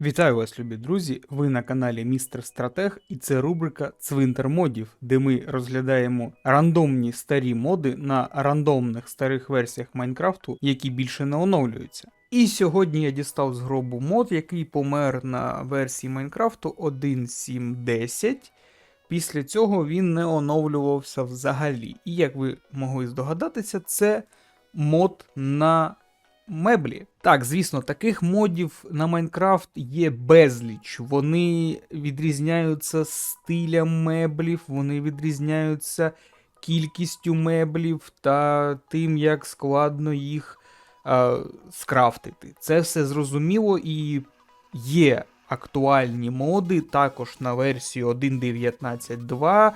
Вітаю вас, любі друзі! Ви на каналі Містер Стратег, і це рубрика Цвинтар модів, де ми розглядаємо рандомні старі моди на рандомних старих версіях Майнкрафту, які більше не оновлюються. І сьогодні я дістав з гробу мод, який помер на версії Майнкрафту 1.7.10. Після цього він не оновлювався взагалі. І як ви могли здогадатися, це мод на меблі. Так, звісно, таких модів на Майнкрафт є безліч. Вони відрізняються стилем меблів, вони відрізняються кількістю меблів та тим, як складно їх е, скрафтити. Це все зрозуміло і є актуальні моди також на версію 1.19.2 е,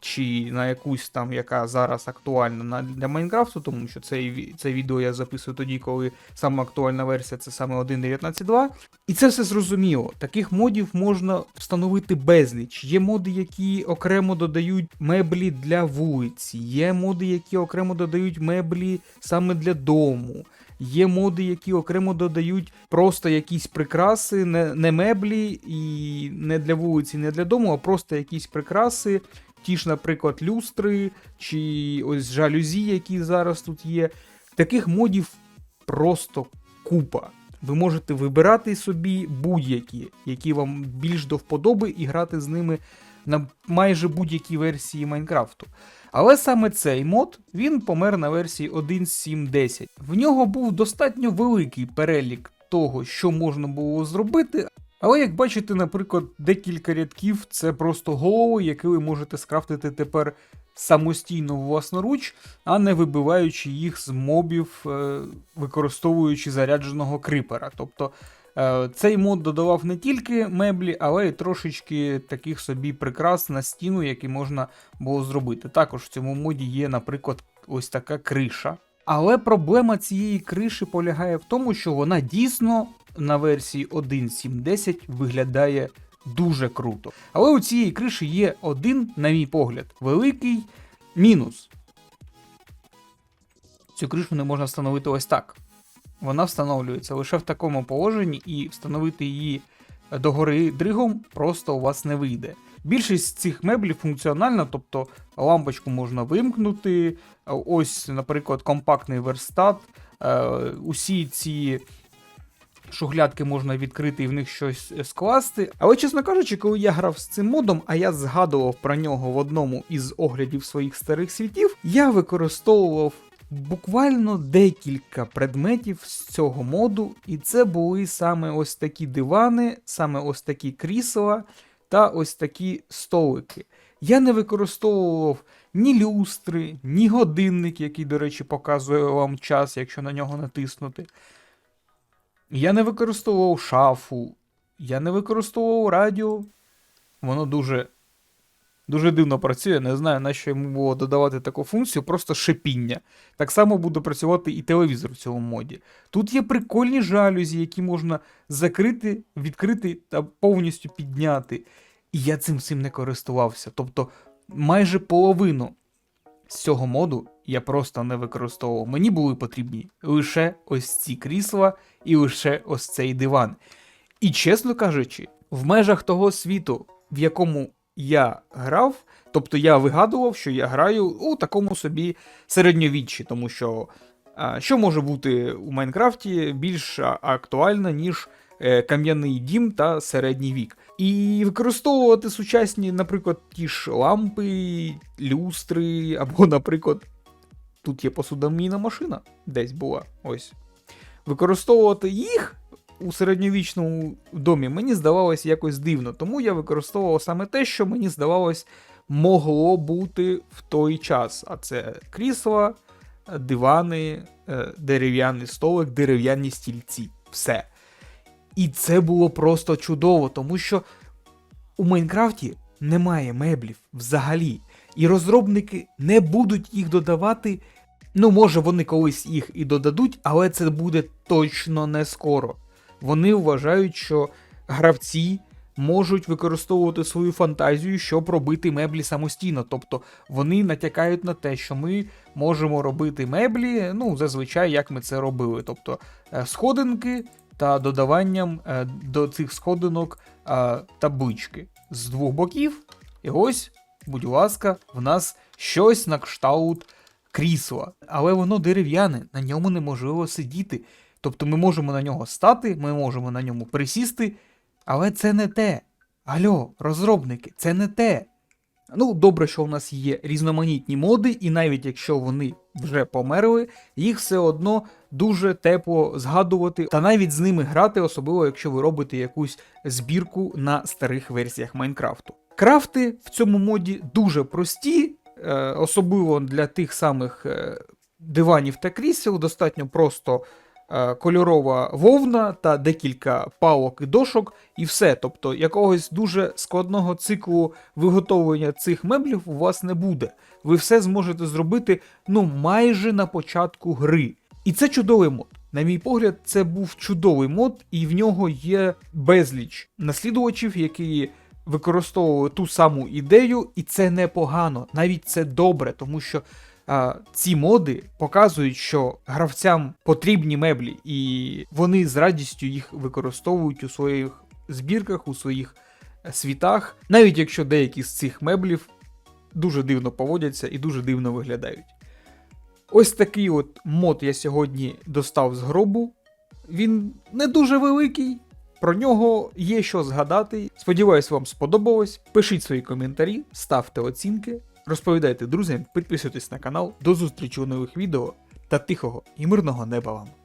чи на якусь там, яка зараз актуальна для Майнкрафту, тому що це, це відео я записую тоді, коли саме актуальна версія це саме 1.19.2. І це все зрозуміло. Таких модів можна встановити безліч. Є моди, які окремо додають меблі для вулиці, є моди, які окремо додають меблі саме для дому. Є моди, які окремо додають просто якісь прикраси, не, не меблі і не для вулиці, не для дому, а просто якісь прикраси. Ті ж, наприклад, люстри чи ось жалюзі, які зараз тут є. Таких модів просто купа. Ви можете вибирати собі будь-які, які вам більш до вподоби, і грати з ними на майже будь-якій версії Майнкрафту. Але саме цей мод він помер на версії 1.7.10. В нього був достатньо великий перелік того, що можна було зробити. Але як бачите, наприклад, декілька рядків це просто голови, які ви можете скрафтити тепер самостійно власноруч, а не вибиваючи їх з мобів, е, використовуючи зарядженого крипера. Тобто е, цей мод додавав не тільки меблі, але й трошечки таких собі прикрас на стіну, які можна було зробити. Також в цьому моді є, наприклад, ось така криша. Але проблема цієї криші полягає в тому, що вона дійсно на версії 1.7.10 виглядає дуже круто. Але у цієї криші є один, на мій погляд, великий мінус. Цю кришу не можна встановити ось так. Вона встановлюється лише в такому положенні, і встановити її догори дригом просто у вас не вийде. Більшість цих меблів функціональна, тобто лампочку можна вимкнути, ось, наприклад, компактний верстат, е, усі ці шуглядки можна відкрити і в них щось е, скласти. Але, чесно кажучи, коли я грав з цим модом, а я згадував про нього в одному із оглядів своїх старих світів, я використовував буквально декілька предметів з цього моду, і це були саме ось такі дивани, саме ось такі крісла та ось такі столики. Я не використовував ні люстри, ні годинник, який, до речі, показує вам час, якщо на нього натиснути. Я не використовував шафу, я не використовував радіо. Воно дуже, дуже дивно працює. Не знаю, на що йому було додавати таку функцію, просто шипіння. Так само буде працювати і телевізор в цьому моді. Тут є прикольні жалюзі, які можна закрити, відкрити та повністю підняти. І я цим всім не користувався. Тобто майже половину з цього моду я просто не використовував. Мені були потрібні лише ось ці крісла і лише ось цей диван. І чесно кажучи, в межах того світу, в якому я грав, тобто я вигадував, що я граю у такому собі середньовіччі, тому що що може бути у Майнкрафті більш актуально, ніж кам'яний дім та середній вік. І використовувати сучасні, наприклад, ті ж лампи, люстри, або, наприклад, тут є посудомійна машина, десь була. Ось. Використовувати їх у середньовічному домі мені здавалось якось дивно, тому я використовував саме те, що мені здавалось могло бути в той час. А це крісла, дивани, е, дерев'яний столик, дерев'яні стільці. Все. І це було просто чудово, тому що у Майнкрафті немає меблів взагалі. І розробники не будуть їх додавати. Ну, може, вони колись їх і додадуть, але це буде точно не скоро. Вони вважають, що гравці можуть використовувати свою фантазію, щоб робити меблі самостійно. Тобто вони натякають на те, що ми можемо робити меблі, ну, зазвичай, як ми це робили. Тобто е, сходинки, та додаванням е, до цих сходинок таблички з двох боків. І ось, будь ласка, в нас щось на кшталт крісла. Але воно дерев'яне, на ньому неможливо сидіти. Тобто ми можемо на нього стати, ми можемо на ньому присісти, але це не те. Альо, розробники, це не те. Ну, добре, що у нас є різноманітні моди, і навіть якщо вони вже померли, їх все одно дуже тепло згадувати, та навіть з ними грати, особливо якщо ви робите якусь збірку на старих версіях Майнкрафту. Крафти в цьому моді дуже прості, е, особливо для тих самих е, диванів та крісел, достатньо просто е, кольорова вовна та декілька палок і дошок, і все. Тобто якогось дуже складного циклу виготовлення цих меблів у вас не буде. Ви все зможете зробити ну майже на початку гри. І це чудовий мод. На мій погляд, це був чудовий мод, і в нього є безліч наслідувачів, які використовували ту саму ідею, і це непогано, навіть це добре, тому що а, ці моди показують, що гравцям потрібні меблі, і вони з радістю їх використовують у своїх збірках, у своїх е, світах, навіть якщо деякі з цих меблів дуже дивно поводяться і дуже дивно виглядають. Ось такий от мод я сьогодні достав з гробу. Він не дуже великий, про нього є що згадати. Сподіваюсь, вам сподобалось. Пишіть свої коментарі, ставте оцінки, розповідайте друзям, підписуйтесь на канал. До зустрічі у нових відео та тихого і мирного неба вам!